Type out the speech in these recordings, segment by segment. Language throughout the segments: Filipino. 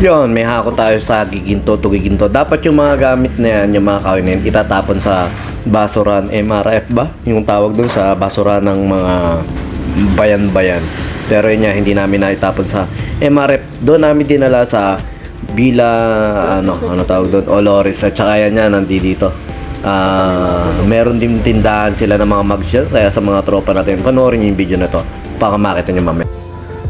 Yon, may hako tayo sa giginto to giginto. Dapat yung mga gamit na yan, yung mga kawin na yan, itatapon sa basuran MRF ba? Yung tawag dun sa basuran ng mga bayan-bayan. Pero yun nga, hindi namin naitapon sa MRF. Doon namin dinala sa Bila, ano, ano tawag doon, Olores. At saka yan yan, nandito dito. Ah, meron din tindahan sila ng mga dyan. Kaya sa mga tropa natin, panoorin yung video na to. Baka makita nyo mamaya.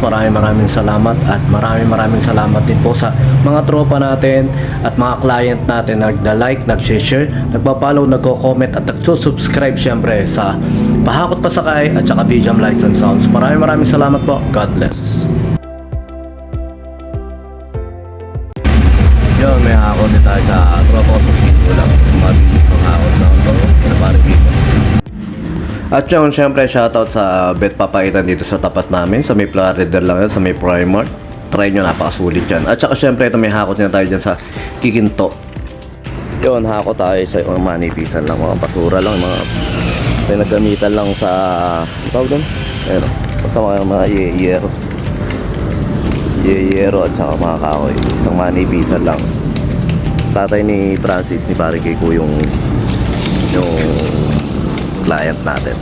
Maraming maraming salamat at maraming maraming salamat din po sa mga tropa natin at mga client natin na nagda-like, nag-share, nagpa-follow, nagko-comment at nagsusubscribe syempre sa Pahakot Pasakay at saka Bijam Lights and Sounds. Maraming maraming salamat po. God bless. Yun, may hakot din tayo sa tropa ko sa At yun, syempre shoutout sa Bet Papaitan dito sa tapat namin. Sa may Florida lang yan, sa may Primark. Try nyo, napakasulit yan. At saka syempre ito may hakot na tayo dyan sa Kikinto. Yun, hakot tayo sa mga manipisan lang, mga basura lang, mga pinagamitan lang sa, tawag doon? Ayun, basta mga, mga yeyero. Yeyero at saka mga kahoy. Isang manipisan lang. Tatay ni Francis, ni Pare Kiko yung yung client natin.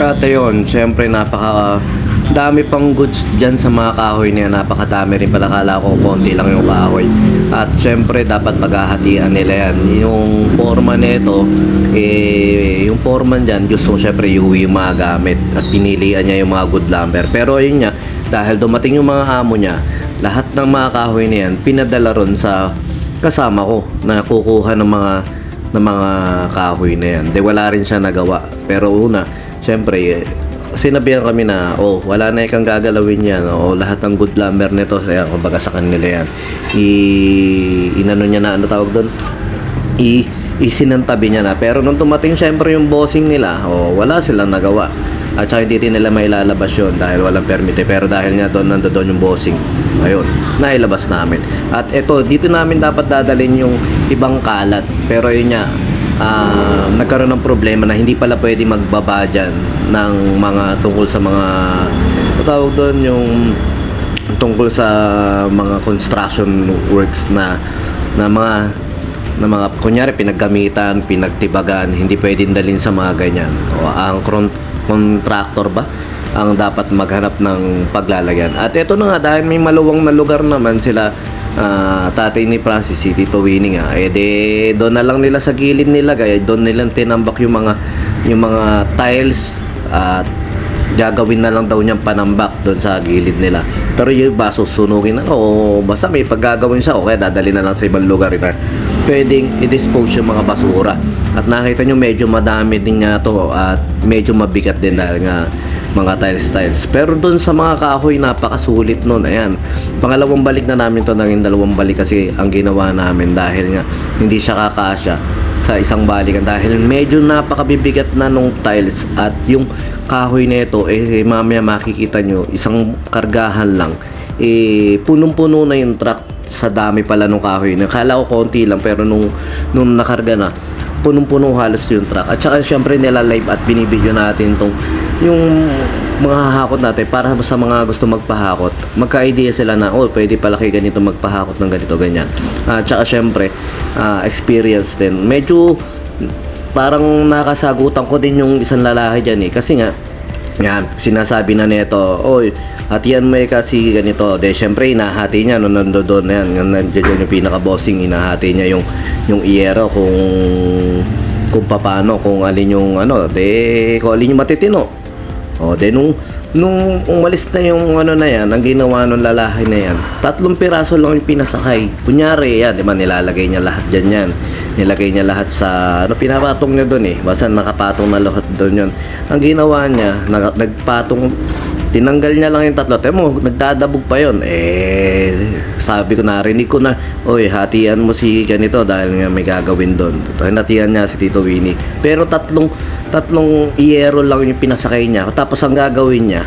At yun, syempre napaka dami pang goods dyan sa mga kahoy na yan. Napakadami rin pala. Kala ko konti lang yung kahoy. At syempre dapat maghahatian nila yan. Yung forma nito, eh, yung foreman dyan, gusto syempre iuwi yung mga gamit. At pinilian niya yung mga good lumber. Pero yun nga, dahil dumating yung mga amo niya, lahat ng mga kahoy na yan, pinadala ron sa kasama ko na kukuha ng mga ng mga kahoy na yan. De wala rin siya nagawa. Pero una, syempre, eh, sinabihan kami na, oh, wala na ikang gagalawin yan. O lahat ng good lumber nito, kaya kumbaga sa kanila yan. I, inano niya na, ano tawag doon? I, isinantabi niya na. Pero nung tumating syempre yung bossing nila, oh, wala silang nagawa. At saka hindi rin nila mailalabas yun dahil walang permit. eh. Pero dahil nga doon nandoon yung bossing, ayun, nailabas namin. At ito, dito namin dapat dadalhin yung ibang kalat. Pero yun nga, ah, nagkaroon ng problema na hindi pala pwede magbaba dyan ng mga tungkol sa mga, tawag doon, yung tungkol sa mga construction works na na mga na mga kunyari pinaggamitan, pinagtibagan, hindi pwedeng dalhin sa mga ganyan. O ang contractor ba ang dapat maghanap ng paglalagyan. At ito na nga dahil may maluwang na lugar naman sila ah, tatay ni Francis City to winning ah. Eh de doon na lang nila sa gilid nilagay, doon nilang tinambak yung mga yung mga tiles at gagawin na lang daw niyang panambak doon sa gilid nila. Pero yung iba susunugin na o basta may paggagawin siya o kaya dadali na lang sa ibang lugar na pwedeng i-dispose yung mga basura. At nakita nyo medyo madami din nga to at medyo mabigat din dahil nga mga tiles tiles. Pero doon sa mga kahoy napakasulit nun. Ayan. Pangalawang balik na namin to naging dalawang balik kasi ang ginawa namin dahil nga hindi siya kakasya sa isang balikan dahil medyo napakabibigat na nung tiles at yung kahoy nito eh mamaya makikita nyo isang kargahan lang eh punong-puno na yung truck sa dami pala nung kahoy na kala ko konti lang pero nung nung nakarga na punong-puno halos yung truck. At saka syempre nila live at binibideo natin tong yung mga hahakot natin para sa mga gusto magpahakot. Magka-idea sila na oh pwede pala kay ganito magpahakot ng ganito ganyan. At saka syempre ah, experience din. Medyo parang nakasagutan ko din yung isang lalaki dyan eh. Kasi nga yan, sinasabi na nito, oy, hatian mo eh kasi ganito. De, syempre, inahati niya, no, nando doon na yan, nandiyan yung pinaka-bossing, inahati niya yung, yung iyero kung, kung paano, kung alin yung, ano, de, kung alin yung matitino. O, de, nung, nung umalis na yung ano na yan, ang ginawa ng lalaki na yan, tatlong piraso lang yung pinasakay. Kunyari, yan, di ba, nilalagay niya lahat dyan yan. Nilagay niya lahat sa, ano, pinapatong niya doon eh. Basta nakapatong na lahat doon yun. Ang ginawa niya, nag, nagpatong, tinanggal niya lang yung tatlo. Temo, nagdadabog pa yon Eh, sabi ko narinig ko na, oy, hatian mo si ganito dahil nga may gagawin doon. Hinatian niya si Tito Winnie. Pero tatlong tatlong iyero lang yung pinasakay niya. Tapos ang gagawin niya,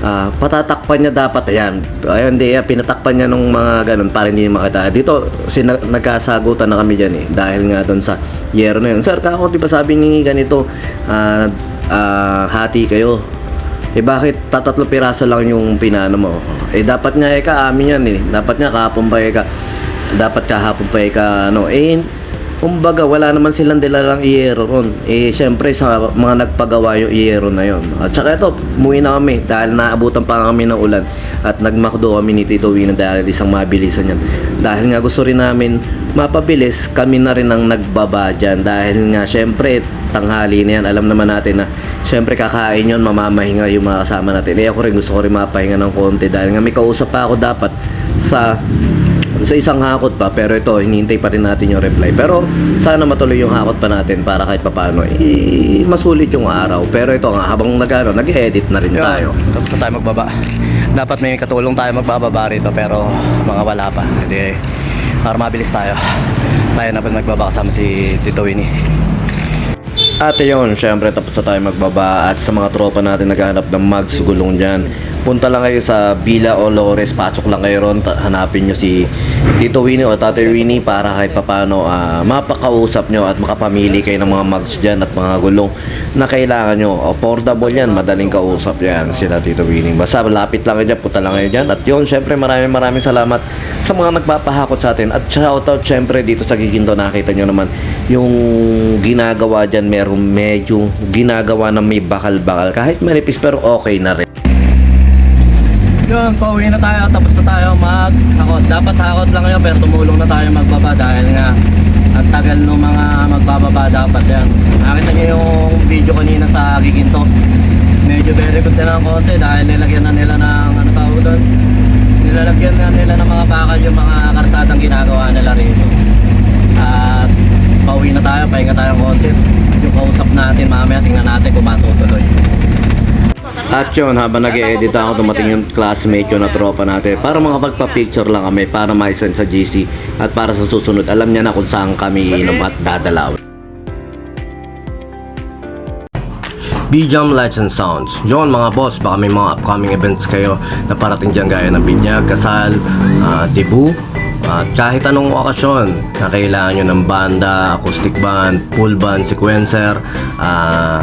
ah, patatakpan niya dapat ayan. Ayun, hindi, ah, pinatakpan niya nung mga ganun para hindi makita. Dito, sina, nagkasagutan na kami diyan eh. Dahil nga doon sa yero na yun. Sir, kako, di ba sabi ni ganito, ah, ah, hati kayo. Eh bakit tatatlo piraso lang yung pinano mo? Eh dapat nga eka amin yan eh. Dapat nga kahapon pa eka. Dapat kahapon pa eka ano. Eh kumbaga wala naman silang dilalang iyero ron. Eh syempre sa mga nagpagawa yung iyero na yon. At saka ito, muwi na kami dahil naabutan pa kami ng ulan at nagmakdo kami ni Tito Wina dahil isang mabilisan yan. Dahil nga gusto rin namin mapabilis, kami na rin ang nagbaba dyan. Dahil nga syempre tanghali na yan, alam naman natin na syempre kakain yun, mamamahinga yung mga kasama natin. Eh ako rin gusto ko rin mapahinga ng konti dahil nga may kausap pa ako dapat sa sa isang hakot pa pero ito hinihintay pa rin natin yung reply pero sana matuloy yung hakot pa natin para kahit papaano eh, masulit yung araw pero ito nga habang nagano nag-edit na rin tayo Tapos na tayo magbaba. Dapat may katulong tayo magbababa rito pero mga wala pa. Hindi para mabilis tayo. Tayo na pa magbaba kasama si Tito Winnie. At yun, syempre tapos na tayo magbaba at sa mga tropa natin naghahanap ng mags gulong dyan. Punta lang kayo sa Villa Olores, pasok lang kayo ron, hanapin nyo si Tito Winnie o Tatay Winnie para kahit papano ah, mapakausap nyo at makapamili kayo ng mga mags dyan at mga gulong na kailangan nyo. Affordable yan, madaling kausap yan sila Tito Winnie. Basta lapit lang kayo dyan, punta lang kayo dyan. At yun, syempre maraming maraming salamat sa mga nagpapahakot sa atin. At shoutout syempre dito sa Giginto, nakita nyo naman yung ginagawa dyan, meron medyo ginagawa na may bakal-bakal. Kahit manipis pero okay na rin. Yun, pauwi na tayo. Tapos na tayo mag-hakot. Dapat hakot lang yun pero tumulong na tayo magbaba dahil nga ang tagal ng mga magbababa dapat yan. Nakita niyo yung video kanina sa Giginto. Medyo very good na ng konti dahil nilagyan na nila ng ano tawag doon. Nilalagyan na nila ng mga bakal yung mga karsadang ginagawa nila rito. At pauwi na tayo, pahinga tayo konti. Yung kausap natin mamaya tingnan natin kung matutuloy. At yun, habang nag-edit ako, dumating yung classmate yun na tropa natin para makapagpa-picture lang kami para ma-send sa GC at para sa susunod, alam niya na kung saan kami iinom at dadalaw. Bijam Lights and Sounds. Yun mga boss, baka may mga upcoming events kayo na parating dyan gaya ng binyag, kasal, ah, debut, at kahit anong okasyon na kailangan nyo ng banda, acoustic band, full band, sequencer, ah,